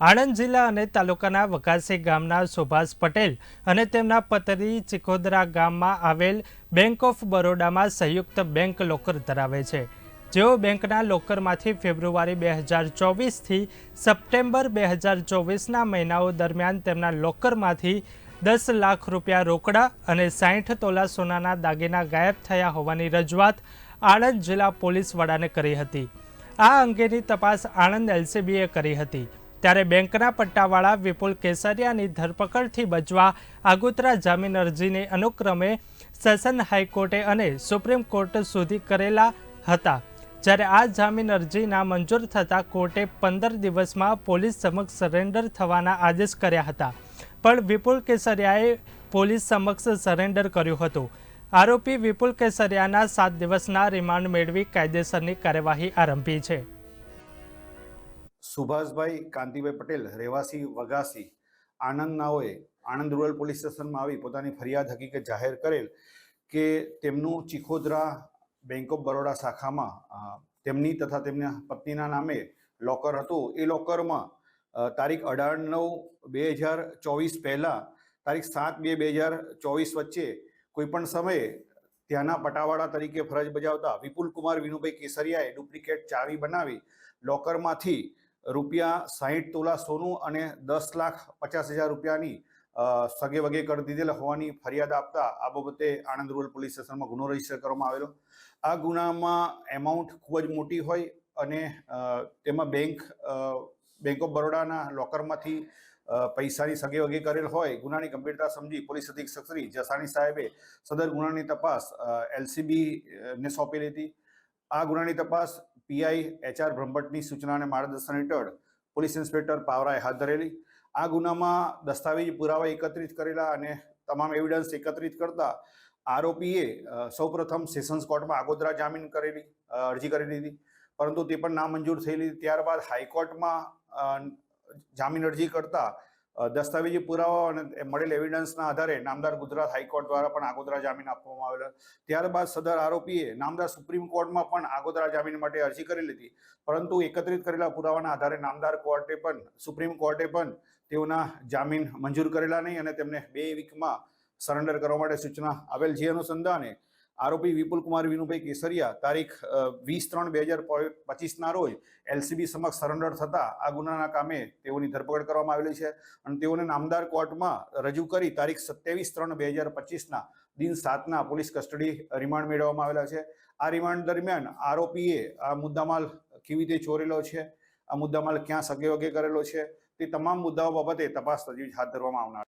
આણંદ જિલ્લા અને તાલુકાના વકાસી ગામના સુભાષ પટેલ અને તેમના પત્ની ચિકોદરા ગામમાં આવેલ બેંક ઓફ બરોડામાં સંયુક્ત બેંક લોકર ધરાવે છે. જેઓ બેંકના લોકરમાંથી ફેબ્રુઆરી બે હજાર ચોવીસથી સપ્ટેમ્બર બે હજાર ચોવીસના મહિનાઓ દરમિયાન તેમના લોકરમાંથી દસ લાખ રૂપિયા રોકડા અને સાઠ તોલા સોનાના દાગીના ગાયબ થયા હોવાની રજૂઆત આણંદ જિલ્લા પોલીસ વડાને કરી હતી. આ અંગેની તપાસ આણંદ એલસીબીએ કરી હતી. ત્યારે બેંકના પટ્ટાવાળા વિપુલ કેસરિયાની ધરપકડથી બચવા આગોતરા જામીન અરજીને અનુક્રમે સેશન હાઈકોર્ટે અને સુપ્રીમ કોર્ટ સુધી કરેલા હતા. જ્યારે આ જામીન અરજીના મંજૂર થતાં કોર્ટે પંદર દિવસમાં પોલીસ સમક્ષ સરેન્ડર થવાના આદેશ કર્યા હતા. પણ વિપુલ કેસરિયાએ પોલીસ સમક્ષ સરેન્ડર કર્યું હતું. આરોપી વિપુલ કેસરિયાના સાત દિવસના રિમાન્ડ મેળવી કાયદેસરની કાર્યવાહી આરંભી છે. સુભાષભાઈ કાંતિભાઈ પટેલ, રહેવાસી વગાસી, આણંદનાઓએ આણંદ રૂરલ પોલીસ સ્ટેશનમાં આવી પોતાની ફરિયાદ હકીકત જાહેર કરેલ કે તેમનું ચિખોદરા બેંક ઓફ બરોડા શાખામાં તેમની તથા તેમના પત્નીના નામે લોકર હતું. એ લોકરમાં તારીખ અઢાર નવ બે હજાર ચોવીસ પહેલાં, તારીખ સાત બે બે હજાર ચોવીસ વચ્ચે કોઈપણ સમયે ત્યાંના પટાવાળા તરીકે ફરજ બજાવતા વિપુલ કુમાર વિનુભાઈ કેસરિયાએ ડુપ્લિકેટ ચાવી બનાવી લોકરમાંથી રૂપિયા સાહીઠ તોલા સોનું અને દસ લાખ પચાસ હજાર રૂપિયાની સગે વગે કરી દીધેલ હોવાની ફરિયાદ આપતા આ બાબતે આણંદ રૂરલ પોલીસ સ્ટેશનમાં ગુનો રજિસ્ટર કરવામાં આવેલો. આ ગુનામાં એમાઉન્ટ ખૂબ જ મોટી હોય અને તેમાં બેંક બેંક ઓફ બરોડાના લોકરમાંથી પૈસાની સગે વગે કરેલ હોય. ગુનાની ગંભીરતા સમજી પોલીસ અધિક્ષક શ્રી જસાણી સાહેબે સદર ગુનાની તપાસ એલસીબી ને સોંપેલી હતી. આ ગુનાની તપાસ પીઆઈ એચઆર બ્રહ્મભટ્ટની સૂચના અને માર્ગદર્શન હેઠળ પોલીસ ઇન્સ્પેક્ટર પાવરાએ હાથ ધરેલી. આ ગુનામાં દસ્તાવેજ પુરાવા એકત્રિત કરેલા અને તમામ એવિડન્સ એકત્રિત કરતા આરોપીએ સૌપ્રથમ સેશન્સ કોર્ટમાં આગોતરા જામીન કરેલી અરજી કરી દીધી. પરંતુ તે પણ નામંજૂર થયેલી. ત્યારબાદ હાઈકોર્ટમાં જામીન અરજી કરતા દસ્તાવેજી પુરાવા અને મળેલ એવિડન્સના આધારે નામદાર ગુજરાત હાઈકોર્ટ દ્વારા પણ આગોતરા જામીન આપવામાં આવેલા. ત્યારબાદ સદર આરોપીએ નામદાર સુપ્રીમ કોર્ટમાં પણ આગોતરા જામીન માટે અરજી કરી લીધી. પરંતુ એકત્રિત કરેલા પુરાવાના આધારે નામદાર કોર્ટે પણ, સુપ્રીમ કોર્ટે પણ તેઓના જામીન મંજૂર કરેલા નહીં અને તેમને બે વીકમાં સરેન્ડર કરવા માટે સૂચના આવેલ. જે અનુસંધાને આરોપી વિપુલ કુમાર વિનુભાઈ કેસરિયા તારીખ વીસ ત્રણ બે હજાર પચીસના રોજ એલસીબી સમક્ષ સરેન્ડર થતા આ ગુનાના કામે તેઓની ધરપકડ કરવામાં આવેલી છે અને તેઓને નામદાર કોર્ટમાં રજૂ કરી તારીખ સત્યાવીસ ત્રણ બે હજાર પચીસના દિન સાતના પોલીસ કસ્ટડી રિમાન્ડ મેળવવામાં આવેલા છે. આ રિમાન્ડ દરમિયાન આરોપીએ આ મુદ્દામાલ કેવી રીતે ચોરેલો છે, આ મુદ્દામાલ ક્યાં સગે વગે કરેલો છે, તે તમામ મુદ્દાઓ બાબતે તપાસ તજવીજ હાથ ધરવામાં આવનાર